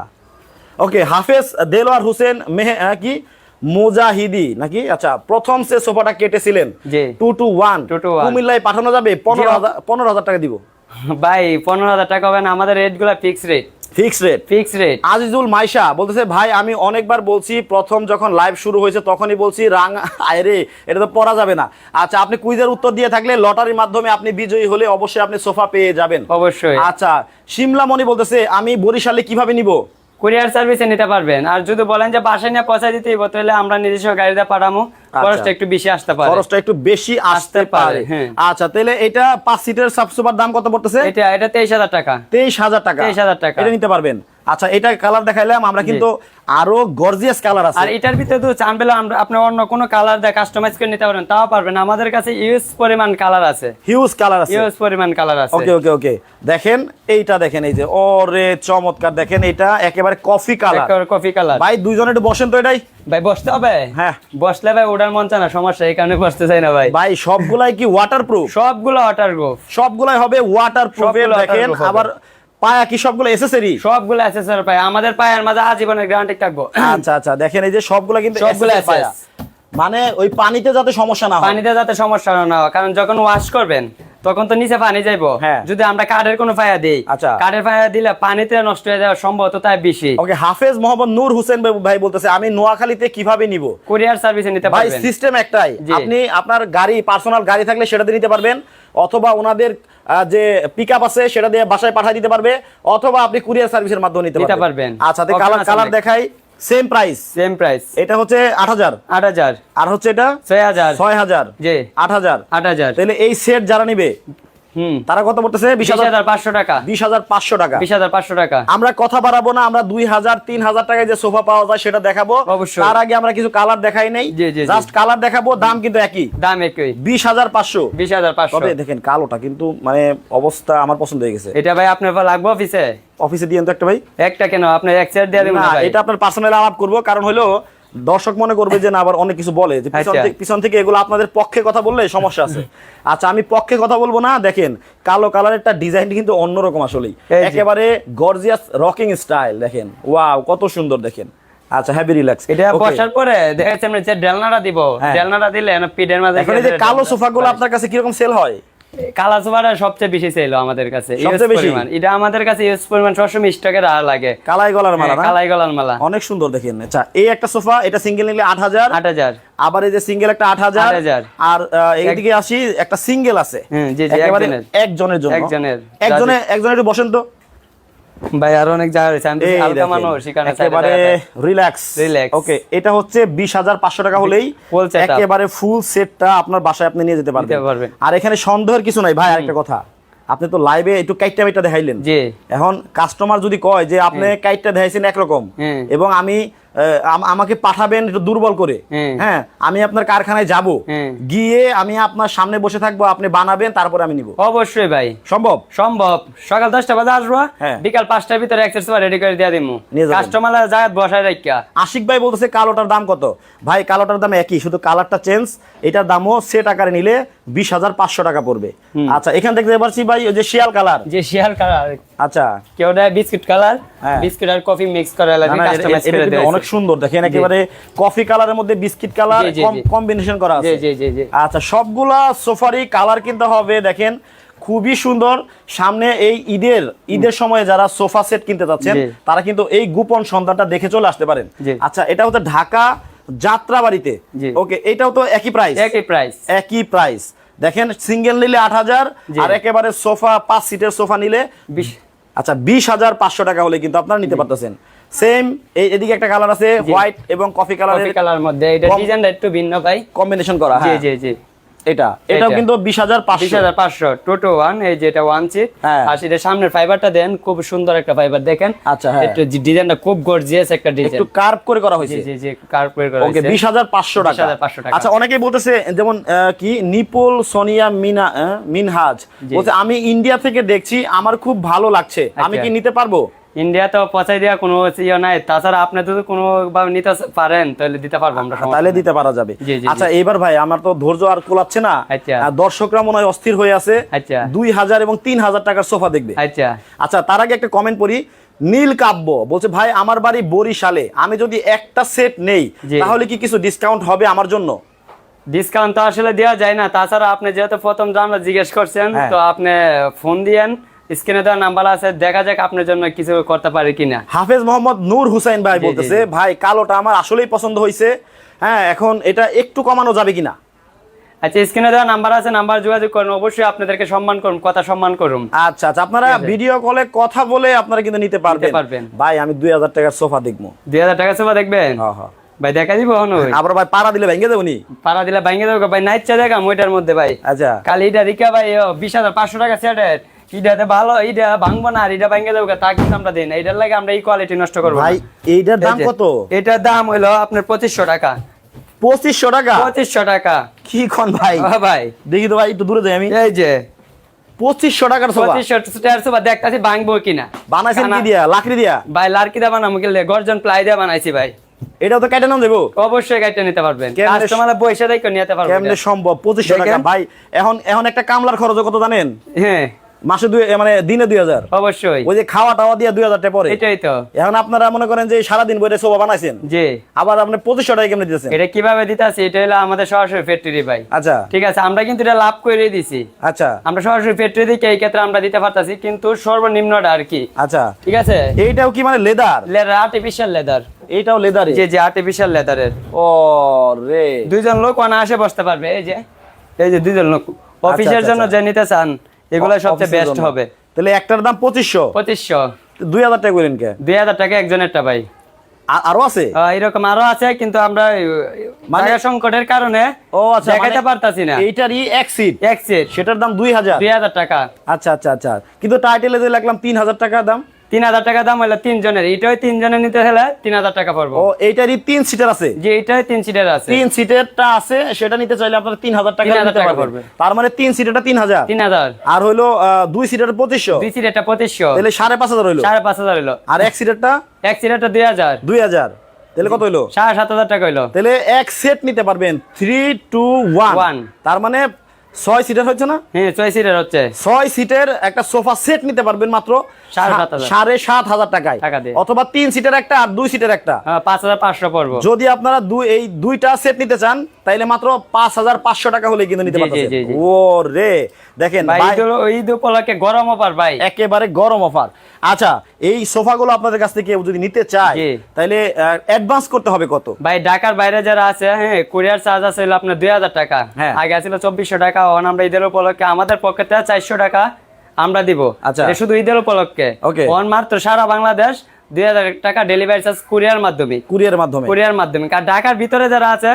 S1: ওকে হাফেজ দেলোয়ার হোসেন মেহে কি? মুজাহিদি নাকি? আচ্ছা প্রথম সে সোফাটা কেটেছিলেন। টু টু ওয়ান
S2: 2 to 1
S1: কুমিল্লায় পাঠানো যাবে? পনেরো হাজার পনেরো হাজার টাকা দিব।
S2: ভাই পনেরো হাজার টাকা হবে না আমাদের রেটগুলা fix rate
S1: fix rate
S2: fix rate
S1: Azizul Maisha বলতেছে ভাই আমি অনেকবার বলছি প্রথম যখন লাইভ শুরু হয়েছে তখনই বলছি রাং আয়রে এটা তো পড়া যাবে না। আচ্ছা আপনি কুইজের উত্তর দিয়ে থাকলে লটারির মাধ্যমে আপনি বিজয়ী হলে অবশ্যই আপনি সোফা পেয়ে যাবেন।
S2: অবশ্যই।
S1: আচ্ছা শিমলা মনি বলতেছে আমি বরিশালে কীভাবে নিব?
S2: কুরিয়ার সার্ভিসে নিতে পারবেন। আর যদি বলেন যে বাসায় নিয়ে পৌঁছায় দিতে হইব তাহলে আমরা নিজস্ব গাড়িতে পাঠামো। খরচটা একটু বেশি আসতে পারে।
S1: খরচটা একটু বেশি আসতে পারে
S2: হ্যাঁ।
S1: আচ্ছা তাহলে এটা পাঁচ সিটের সাবসুপার দাম কত পড়তেছে?
S2: এটা এটা তেইশ হাজার টাকা।
S1: তেইশ হাজার টাকা।
S2: 23,000 টাকা।
S1: এটা নিতে পারবেন। আচ্ছা এটা কালার দেখাইলাম আমরা কিন্তু আরও গর্জিয়াস কালার আছে।
S2: আর এটার ভিতরে তো চান পেলে আমরা আপনি অন্য কোনো কালার দিয়ে কাস্টমাইজ করে নিতে পারেন তাও পারবেন আমাদের কাছে ইউজ পরিমাণ কালার আছে।
S1: হিউজ কালার আছে।
S2: ইউজ পরিমাণ কালার আছে।
S1: ওকে ওকে ওকে দেখেন এইটা দেখেন এই যে ওরে চমৎকার। দেখেন এটা একেবারে কফি কালার
S2: কফি কালার
S1: ভাই দুইজনে একটু বসেন তো এটাই।
S2: ভাই বসতে হবে?
S1: হ্যাঁ।
S2: বসলে ভাই ওটার মন চায় না সমস্যা এই কারণে বসতে চাই না ভাই।
S1: ভাই সবগুলাই কি ওয়াটারপ্রুফ
S2: সবগুলো ওয়াটার গ্রুপ
S1: সবগুলাই হবে ওয়াটারপ্রুফের
S2: সবগুলো
S1: দেখেন। আবার পায়া কি সবগুলো এসেসরি
S2: সবগুলো এসেসরি পায়া। আমাদের পায়ের মাঝে আজীবনের গ্যারান্টি থাকব।
S1: আচ্ছা আচ্ছা। দেখেন এই যে সবগুলো কিন্তু
S2: সবগুলো
S1: পায়া। মানে ওই পানিতে যাতে সমস্যা না হয়।
S2: পানিতে যাতে সমস্যা না হয়। কারণ যখন ওয়াশ করবেন তখন তো নিচে পানি যাইবো
S1: হ্যাঁ।
S2: যদি আমরা কাঠের কোনো ফায়া দিই
S1: আচ্ছা।
S2: কাঠের ফায়া দিলে পানিতে নষ্ট হয়ে যাওয়ার সম্ভবতটা বেশি
S1: ওকে হাফেজ মোহাম্মদ নূর হোসেন ভাই বলতেছে আমি নোয়াখালীতে কীভাবে নিব
S2: কুরিয়ার সার্ভিসে নিতে পারবেন ভাই
S1: সিস্টেম একটাই। আপনি আপনার গাড়ি পার্সোনাল গাড়ি থাকলে সেটাতে নিতে পারবেন অথবা ওনাদের যে পিক আপ আছে সেটা দিয়ে বাসায় পাঠিয়ে দিতে পারবে অথবা আপনি কুরিয়ার সার্ভিসের মাধ্যমে নিতে পারবেন। আচ্ছা কালার কালার দেখাই সেম প্রাইস
S2: সেম প্রাইস
S1: এটা হচ্ছে আট হাজার।
S2: আট হাজার।
S1: আর হচ্ছে এটা?
S2: ছয় হাজার।
S1: ছয় হাজার।
S2: জি।
S1: আট হাজার।
S2: আট হাজার।
S1: তাহলে এই সেট যারা নিবে তারা কত পড়তেছে? বিশ হাজার
S2: পাঁচশো টাকা।
S1: বিশ হাজার পাঁচশো টাকা।
S2: বিশ হাজার পাঁচশো টাকা।
S1: আমরা কথা বাড়াবো না আমরা দুই হাজার তিন হাজার টাকায় যে সোফা পাওয়া যায় সেটা দেখাবো।
S2: অবশ্যই।
S1: তার আগে আমরা কিছু কালার দেখাই নেই। জাস্ট কালার দেখাবো দাম কিন্তু একই।
S2: দাম একই।
S1: বিশ হাজার পাঁচশো।
S2: বিশ হাজার পাঁচশো।
S1: দেখেন কালোটা কিন্তু মানে অবস্থা আমার পছন্দ হয়ে গেছে।
S2: এটা ভাই আপনার লাগবে অফিসে?
S1: অফিসে দিয়ে তো একটা ভাই।
S2: একটা কেন? আপনার এক সেট দিয়ে দেবেন
S1: এটা আপনার পার্সোনাল আলাপ করব কারণ হলো দর্শক মনে করবে যে না আবার অনেক কিছু বলে। যে পিছন
S2: আচ্ছা।
S1: থেকে- এগুলো আপনাদের পক্ষে কথা বললে সমস্যা আছে। আচ্ছা আমি পক্ষে কথা বলব না দেখেন কালো কালারেরটা ডিজাইন কিন্তু অন্যরকম আসলেই। একেবারে গর্জিয়াস রকিং স্টাইল দেখেন। ওয়াও কত সুন্দর দেখেন। আচ্ছা হ্যাভি রিল্যাক্স
S2: এটা বসার পরে দেখা যাচ্ছে আমরা যে ডেলনাটা দিব।
S1: হ্যাঁ।
S2: ডেলনাটা দিলে না পিঠের মাঝে
S1: এখন এই যে কালো সোফাগুলো আপনার কাছে কীরকম সেল হয়?
S2: সবচেয়ে বেশি আমাদের কাছে
S1: সবচেয়ে বেশি?
S2: এটা আমাদের কাছে ইউজ পরিমাণ সবসময় স্টকে রাখা লাগে।
S1: কালাই গলার মালা
S2: হ্যাঁ, কালাই গলার মালা।
S1: অনেক সুন্দর দেখেন। আচ্ছা এই একটা সোফা এটা সিঙ্গেল নিলে আট হাজার।
S2: আট হাজার।
S1: আবার এই যে সিঙ্গেল একটা আট হাজার।
S2: 8,000
S1: আর এইদিকে আসি একটা সিঙ্গেল আছে।
S2: একজনের।
S1: জন্য।
S2: একজনের।
S1: একজনে একজনের একটু বসেন তো।
S2: ভাই আর অনেক জায়গা রয়েছে। আমি হালকা মানুষ এখানে
S1: একেবারে রিল্যাক্স
S2: রিল্যাক্স
S1: ওকে এটা হচ্ছে বিশ হাজার পাঁচশো টাকা হলেই একেবারে ফুল সেটটা আপনার বাসায় আপনি নিয়ে যেতে পারবেন। আর এখানে সন্দেহের কিছু নাই ভাই আরেকটা কথা। আপনি তো লাইভে একটু কাইটটা মিটটা দেখাইলেন। এখন কাস্টমার যদি কয় যে আপনি কাইটটা দেখাইছেন একরকম এবং আম- আমাকে পাঠাবেন একটু দুর্বল করে। হ্যাঁ আমি আপনার কারখানায় যাব। গিয়ে আমি আপনার সামনে বসে থাকব আপনি বানাবেন তারপরে আমি নিব।
S2: অবশ্যই ভাই।
S1: সম্ভব?
S2: সম্ভব। সকাল দশটা বাজে আসব
S1: হ্যাঁ।
S2: বিকাল পাঁচটার ভিতরে এক্সেস রেডি করে দিয়ে
S1: নিয়ে
S2: কাস্টমার জায়গা বসায় রাখিয়া।
S1: আশিক ভাই বলতেছে কালোটার দাম কত? ভাই কালোটার দাম একই শুধু কালারটা চেঞ্জ এটার দামও সেট আকারে নিলে বিশ হাজার পাঁচশো টাকা পড়বে। আচ্ছা এখান থেকে দেখতে পাচ্ছি ভাই ওই যে শিয়াল কালার।
S2: যে শিয়াল কালার।
S1: আচ্ছা।
S2: কেউ দেয় বিস্কিট কালার
S1: হ্যাঁ।
S2: বিস্কিট আর কফি মিক্স করে কাস্টমাইজ দেয়
S1: অনেক সুন্দর। দেখেন একেবারে কফি কালারের মধ্যে বিস্কিট কালার। কম্বিনেশন করা আছে।
S2: জি জি জি
S1: আচ্ছা সবগুলা সোফারই কালার কিনতে হবে দেখেন খুবই সুন্দর। সামনে এই ঈদের ঈদের সময় যারা সোফা সেট কিনতে যাচ্ছেন তারা কিন্তু এই গোপন সন্ধানটা দেখে চলে আসতে পারেন। আচ্ছা এটা হচ্ছে ঢাকা যাত্রাবাড়িতে। ওকে এটাও তো একই প্রাইস
S2: একই প্রাইস
S1: একই প্রাইস দেখেন সিঙ্গেল নিলে আট হাজার আর একেবারে সোফা পাঁচ সিটের সোফা নিলে
S2: বিশ
S1: আচ্ছা বিশ হাজার পাঁচশো টাকা হলে কিন্তু আপনারা নিতে পারতেছেন। সেম এই এদিকে একটা কালার আছে হোয়াইট এবং কফি কালার
S2: কালার মধ্যে এটা ডিজাইনটা একটু ভিন্ন পাই
S1: কম্বিনেশন করা
S2: জি
S1: হ্যাঁ।
S2: জি জি।
S1: এটা এটাও কিন্তু বিশ হাজার
S2: বিশ
S1: পাঁচশো
S2: হাজার পাঁচশো টোটো ওয়ান এই যেটা ওয়ান সিট
S1: হ্যাঁ।
S2: আর সেটা সামনের ফাইবারটা দেন খুব সুন্দর একটা ফাইবার দেখেন।
S1: আচ্ছা, হ্যাঁ।
S2: একটু ডিজাইনটা খুব গর্জিয়াস একটা ডিজাইন
S1: একটু কার্ভ করে করা হয়েছে।
S2: জি জি কার্পেট করা হয়েছে।
S1: বিশ হাজার পাঁচশো টাকা।
S2: 20,500 টাকা।
S1: আচ্ছা অনেকেই বলতেছে যেমন কি? নিপুল সোনিয়া মিনা মিনহাজ। বলছে আমি ইন্ডিয়া থেকে দেখছি আমার খুব ভালো লাগছে। আমি
S2: আচ্ছা।
S1: কি নিতে পারব?
S2: ইন্ডিয়া তো পচাই দেওয়া কোনো ইয়ে নাই। তাছাড়া আপনি যদি কোনো ভাবে নিতে পারেন তাহলে দিতে পারব আমরা
S1: তাহলে দিতে পারা যাবে। আচ্ছা এইবার ভাই আমার তো ধৈর্য আর কোলাচ্ছে না।
S2: আচ্ছা।
S1: দর্শকরা মনে হয় অস্থির হয়ে আছে।
S2: আচ্ছা।
S1: দুই হাজার এবং তিন হাজার টাকার সোফা দেখবে।
S2: আচ্ছা।
S1: আচ্ছা তার আগে একটা কমেন্ট পড়ি। নীল কাব্য বলছে ভাই আমার বাড়ি বরিশালে। আমি যদি একটা সেট নেই তাহলে কি কিছু ডিসকাউন্ট হবে আমার জন্য?
S2: ডিসকাউন্ট তো আসলে দেওয়া যায় না। তাছাড়া আপনি যেহেতু প্রথম জানলা জিজ্ঞেস করছেন
S1: হ্যাঁ।
S2: তো আপনি ফোন দিয়েন। স্ক্রিনে দেওয়া নাম্বার আছে দেখা যাক আপনার জন্য কিছু করতে পারি কিনা।
S1: হাফেজ মোহাম্মদ নূর হুসাইন ভাই বলতেছে ভাই কালোটা আমার আসলেই পছন্দ হয়েছে হ্যাঁ এখন এটা একটু কমানো যাবে কিনা?
S2: আচ্ছা স্ক্রিনে দেওয়া নাম্বার আছে নাম্বার যোগাযোগ করুন। অবশ্যই আপনাদেরকে সম্মান করুন কথা সম্মান করুন।
S1: আচ্ছা আচ্ছা আপনারা ভিডিও কলে কথা বলে আপনারা কিন্তু নিতে পারবেন।
S2: পারবেন।
S1: ভাই আমি দুই হাজার টাকার সোফা দেখব।
S2: দুই হাজার টাকা সেবা দেখবেন?
S1: হ্যাঁ, হ্যাঁ।
S2: ভাই দেখা দিব হন
S1: আবার ভাই পাড়া দিলে ভেঙে দেবনি
S2: পাড়া দিলে ভাঙে দেবো। ভাই নাইট চা দেখা ওইটার মধ্যে ভাই।
S1: আচ্ছা।
S2: কালি এটা রিকা ভাই বিশ হাজার পাঁচশো টাকা সেটের ইটাতে ভালো ভাঙবো না আর এটা ভাঙে দেবো তা কিন্তু আমরা দিই না। এটার লাগে আমরা এই কোয়ালিটি নষ্ট করব
S1: ভাই এইটার দাম কত?
S2: এটার দাম হইল আপনার পঁচিশশো টাকা।
S1: পঁচিশশো টাকা?
S2: পঁচিশশো টাকা।
S1: কি খন ভাই?
S2: ভাই।
S1: দেখি তো ভাই একটু দূরে যাই আমি।
S2: এই যে
S1: পঁচিশশো টাকার সোফা।
S2: পঁচিশশো টাকার সোফা দেখতাছি ভাঙবো কিনা।
S1: বানাইছেন কি দিয়া? লাকড়ি দিয়া?
S2: ভাই লার্কি দা বানাবো গেলে গর্জন প্লাই দিয়ে বানাইছি ভাই।
S1: এটা তো কেটে নাম দেবো?
S2: অবশ্যই গাইতে নিতে পারবেন। কাস্টমার বসে দেখে নিতে পারবেন।
S1: কেমনে সম্ভব? পঁচিশশো টাকা। ভাই এখন এখন একটা কামলার খরচ কত জানেন?
S2: হ্যাঁ।
S1: মাসে দুই মানে দিনে দুই হাজার।
S2: অবশ্যই।
S1: ওই যে খাওয়া টাওয়া দিয়ে দুই হাজার পরে।
S2: এটাই তো।
S1: এখন আপনারা মনে করেন যে সারাদিন বইটা সোফা বানাইছেন।
S2: জি।
S1: আবার আপনি পঁচিশশো টাকা কেমনে দিতেছেন?
S2: এটা কীভাবে দিতে আছে এটা হলো আমাদের সরাসরি ফ্যাক্টরি ভাই।
S1: আচ্ছা।
S2: ঠিক আছে আমরা কিন্তু এটা লাভ করে দিছি।
S1: আচ্ছা।
S2: আমরা সরাসরি ফ্যাক্টরি দিকে এই ক্ষেত্রে আমরা দিতে পারতাছি কিন্তু সর্বনিম্নটা আর কি।
S1: আচ্ছা।
S2: ঠিক আছে?
S1: এইটাও কি মানে লেদার?
S2: Leather artificial leather.
S1: এইটাও লেদারে?
S2: যে যে আর্টিফিশিয়াল লেদারের।
S1: ও রে।
S2: দুইজন লোক অনায়াসে বসতে পারবে এই যে। এই যে দুইজন লোক। অফিসের
S1: আচ্ছা,
S2: জন্য
S1: আচ্ছা।
S2: যে নিতে চান এগুলো
S1: অ-
S2: সবচেয়ে বেস্ট হবে।
S1: তাহলে একটার দাম পঁচিশশো।
S2: পঁচিশশো।
S1: দুই হাজার টাকা করেন কে?
S2: দুই হাজার টাকা একজনেরটা ভাই।
S1: আরও আছে?
S2: এরকম আরও আছে কিন্তু আমরা
S1: মানে-
S2: সংকটের কারণে
S1: ও আচ্ছা
S2: দেখাতে পারতাছি না।
S1: এইটারই এক সিট
S2: এক সিট
S1: সেটার দাম দুই হাজার।
S2: দুই হাজার টাকা।
S1: আচ্ছা আচ্ছা আচ্ছা। কিন্তু টাইটেলে যে লাগলাম তিন হাজার টাকা দাম।
S2: তিন হাজার টাকা দাম হলো তিনজনের। এটাই তিনজনের নিতে হলে তিন হাজার টাকা পড়ব।
S1: ও এইটারই তিন সিটার আছে?
S2: যে এটাই তিন সিটের আছে।
S1: তিন সিটেরটা আছে সেটা নিতে চাইলে আপনারা তিন হাজার টাকা
S2: 3000
S1: নিতে
S2: টাকা
S1: তার মানে তিন সিটেরটা তিন হাজার।
S2: তিন হাজার।
S1: আর হইল দুই সিটের পঁচিশশো।
S2: দুই সিটেরটা পঁচিশশো।
S1: তাহলে সাড়ে পাঁচ হাজার হইল।
S2: সাড়ে পাঁচ হাজার হইল।
S1: আর এক সিটেরটা
S2: এক সিটেরটা দুই হাজার।
S1: দুই হাজার। তাহলে কত হইল?
S2: সাড়ে সাত হাজার টাকা হইল।
S1: তাহলে এক সেট নিতে পারবেন। Three two one. তার মানে ছয় সিটের হচ্ছে না?
S2: হ্যাঁ ছয় সিটের হচ্ছে।
S1: ছয় সিটের একটা সোফা সেট নিতে পারবেন মাত্র
S2: সাড়ে সাত হাজার।
S1: টাকায়। অথবা তিন সিটের একটা আর দুই সিটের একটা।
S2: পাঁচ হাজার পাঁচশো পড়ব।
S1: যদি আপনারা দুই এই দুইটা সেট নিতে চান তাইলে মাত্র পাঁচ হাজার পাঁচশো টাকা হলে কিন্তু নিতে পারবেন। ও রে দেখেন
S2: ঈদ উপলক্ষে গরম অফার ভাই।
S1: একেবারে গরম অফার। আচ্ছা এই সোফাগুলো আপনাদের কাছ থেকে যদি নিতে চায় তাহলে অ্যাডভান্স করতে হবে কত?
S2: ভাই ঢাকার বাইরে যারা আছে হ্যাঁ কুরিয়ার চার্জ আছে আপনার দুই হাজার টাকা।
S1: হ্যাঁ।
S2: আগে ছিল চব্বিশশো টাকা আমরা ঈদের উপলক্ষে আমাদের পকেটে চারশো টাকা। আমরা দিব।
S1: আচ্ছা।
S2: শুধু ঈদের উপলক্ষে।
S1: Okay.
S2: ওয়ান মাত্র সারা বাংলাদেশ দুই হাজার টাকা ডেলিভারি চার্জ কুরিয়ার মাধ্যমে।
S1: কুরিয়ার মাধ্যমে।
S2: কুরিয়ার মাধ্যমে। কারণ ঢাকার ভিতরে যারা আছে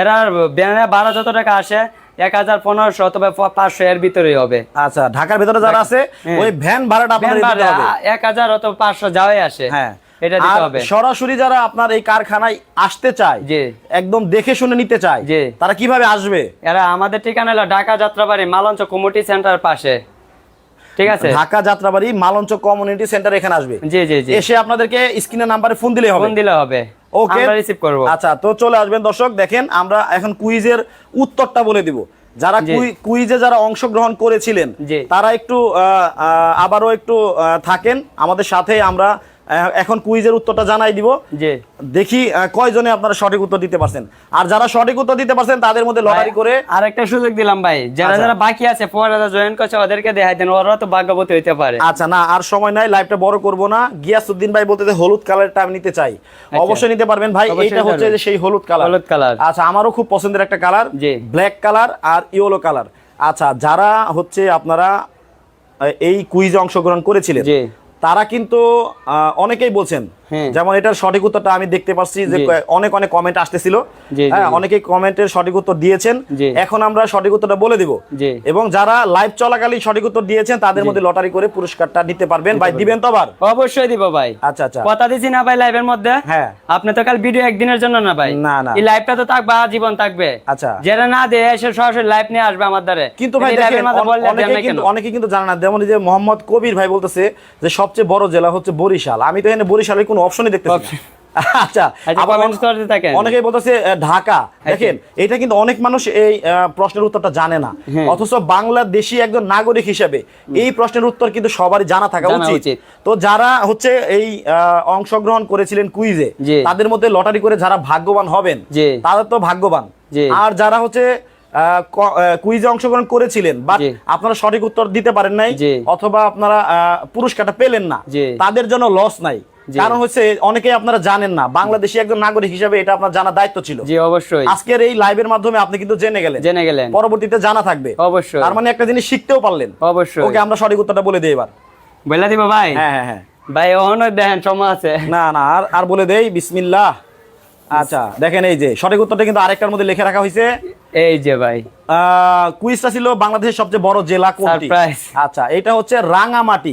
S2: এরা ব্যানে ভাড়া যত টাকা আসে এক হাজার পনেরোশো অথবা পাঁচশো এর ভিতরেই হবে।
S1: আচ্ছা ঢাকার ভেতরে যারা আছে
S2: হ্যাঁ।
S1: ওই ভ্যান ভাড়াটা
S2: এক হাজার অথবা পাঁচশো যাওয়াই আসে।
S1: হ্যাঁ।
S2: এটা দিতে হবে।
S1: সরাসরি যারা আপনার এই কারখানায় আসতে চায়
S2: জি।
S1: একদম দেখে শুনে নিতে চায়
S2: জি।
S1: তারা কীভাবে আসবে?
S2: এরা আমাদের ঠিকানা হলো ঢাকা যাত্রাবাড়ি মালঞ্চ কমিটি সেন্টার পাশে। ঠিক আছে।
S1: ঢাকা যাত্রাবাড়ি মালঞ্চ কমিউনিটি সেন্টার এখানে আসবে।
S2: জি জি জি।
S1: এসে আপনাদেরকে স্ক্রিনের নাম্বারে ফোন দিলে হবে।
S2: ফোন দিলে হবে।
S1: ওকে
S2: আমরা রিসিভ করব।
S1: আচ্ছা তো চলে আসবেন দর্শক দেখেন আমরা এখন কুইজের উত্তরটা বলে দিব। যারা কুইজে যারা অংশগ্রহণ করেছিলেন তারা একটু আবারও একটু থাকেন। আমাদের সাথে আমরা এখন কুইজের উত্তরটা জানাই দিব।
S2: জি।
S1: দেখি কয়জনে আপনারা সঠিক উত্তর দিতে পারছেন। আর যারা সঠিক উত্তর দিতে পারছেন তাদের মধ্যে লটারি করে
S2: আর একটা সুযোগ দিলাম ভাই। যারা
S1: আচ্ছা।
S2: যারা বাকি আছে পরে জয়েন করছে ওদেরকে দেখাই দেন ওরা তো ভাগ্যবতী হইতে পারে।
S1: আচ্ছা না আর সময় নাই লাইভটা বড় করব না। গিয়াসউদ্দিন ভাই বলতে হলুদ কালারটা আমি নিতে চাই। অবশ্যই নিতে পারবেন ভাই এইটা হচ্ছে যে সেই হলুদ কালার
S2: হলুদ কালার
S1: আচ্ছা আমারও খুব পছন্দের একটা কালার
S2: জি।
S1: ব্ল্যাক কালার আর ইয়েলো কালার আচ্ছা যারা হচ্ছে আপনারা এই কুইজে অংশগ্রহণ করেছিলেন তারা কিন্তু অনেকেই বলছেন। যেমন এটার সঠিক উত্তরটা আমি দেখতে পাচ্ছি যে অনেক অনেক কমেন্ট আসতেছিল। হ্যাঁ
S2: জি।
S1: অনেকেই কমেন্টের সঠিক উত্তর দিয়েছেন। এখন আমরা সঠিক উত্তরটা বলে দিব। এবং যারা লাইভ চলাকালীন সঠিক উত্তর দিয়েছেন তাদের মধ্যে লটারি করে পুরস্কারটা নিতে পারবেন। ভাই দিবেন তো আবার?
S2: অবশ্যই দিব ভাই।
S1: আচ্ছা আচ্ছা।
S2: কথা দিছি না ভাই লাইভের মধ্যে?
S1: হ্যাঁ।
S2: আপনি তো কাল ভিডিও একদিনের জন্য না ভাই।
S1: না, না।
S2: এই লাইভটা তো থাকবে জীবন থাকবে।
S1: আচ্ছা।
S2: যারা না দেয় এসে সরাসরি লাইভ নিয়ে আসবে আমার দ্বারে।
S1: কিন্তু ভাই অনেকে কিন্তু
S2: কেন?
S1: অনেকে কিন্তু জানে না। যেমন এই যে মোহাম্মদ কবির ভাই বলতেছে যে সবচেয়ে বড় জেলা হচ্ছে বরিশাল। আমি তো এখানে বরিশালের কোনো অপশনই দেখতেছি না। আচ্ছা আবার
S2: comments করতে থাকেন।
S1: অনেকেই বলতেছে ঢাকা দেখেন এটা কিন্তু অনেক মানুষ এই প্রশ্নের উত্তরটা জানে না
S2: হ্যাঁ।
S1: অথচ বাংলাদেশি একজন নাগরিক হিসেবে এই প্রশ্নের উত্তর কিন্তু সবারই জানা থাকা উচিত। তো যারা হচ্ছে এই অংশগ্রহণ করেছিলেন কুইজে তাদের মধ্যে লটারি করে যারা ভাগ্যবান হবেন। তারা তো ভাগ্যবান আর যারা হচ্ছে কুইজে অংশগ্রহণ করেছিলেন
S2: জি।
S1: আপনারা সঠিক উত্তর দিতে পারেন নাই অথবা আপনারা পুরস্কারটা পেলেন না তাদের জন্য লস নাই। কারণ হচ্ছে অনেকেই আপনারা জানেন না বাংলাদেশি একজন নাগরিক হিসেবে এটা আপনার জানা দায়িত্ব ছিল।
S2: জি অবশ্যই।
S1: আজকের এই লাইভের মাধ্যমে আপনি কিন্তু জেনে গেলেন।
S2: জেনে গেলেন।
S1: পরবর্তীতে জানা থাকবে।
S2: অবশ্যই।
S1: তার মানে একটা জিনিস শিখতেও পারলেন।
S2: অবশ্যই।
S1: ওকে আমরা সঠিক উত্তরটা বলে দিই এবার।
S2: বলে দিব ভাই?
S1: হ্যাঁ হ্যাঁ হ্যাঁ।
S2: ভাই দেখেন সময় আছে।
S1: না না আর আর বলে দেই বিসমিল্লাহ। আচ্ছা দেখেন এই যে সঠিক উত্তরটা কিন্তু আরেকটার মধ্যে লিখে রাখা হয়েছে
S2: এই যে ভাই।
S1: কুইজটা ছিল বাংলাদেশের সবচেয়ে বড় জেলা কোনটি? আচ্ছা এটা হচ্ছে রাঙামাটি।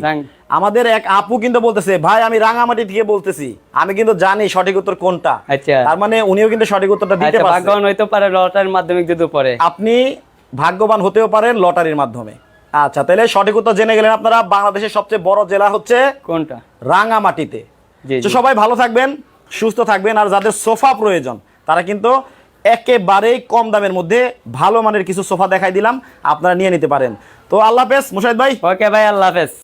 S1: আমাদের এক আপু কিন্তু বলতেছে ভাই আমি রাঙামাটি থেকে বলতেছি। আমি কিন্তু জানি সঠিক উত্তর কোনটা।
S2: আচ্ছা।
S1: তার মানে উনিও কিন্তু সঠিক উত্তরটা দিতে
S2: আচ্ছা
S1: পারছে।
S2: ভাগ্যবান হইতে পারে লটারির মাধ্যমে যদি পরে
S1: আপনি ভাগ্যবান হতেও পারেন লটারির মাধ্যমে। আচ্ছা তাহলে সঠিক উত্তর জেনে গেলেন আপনারা বাংলাদেশের সবচেয়ে বড় জেলা হচ্ছে
S2: কোনটা?
S1: রাঙামাটিতে। সবাই ভালো থাকবেন সুস্থ থাকবেন আর যাদের সোফা প্রয়োজন তারা কিন্তু একেবারেই কম দামের মধ্যে ভালো মানের কিছু সোফা দেখাই দিলাম। আপনারা নিয়ে নিতে পারেন। তো আল্লাহ হাফেজ, মুশাহিদ ভাই।
S2: ওকে ভাই, আল্লাহ হাফেজ।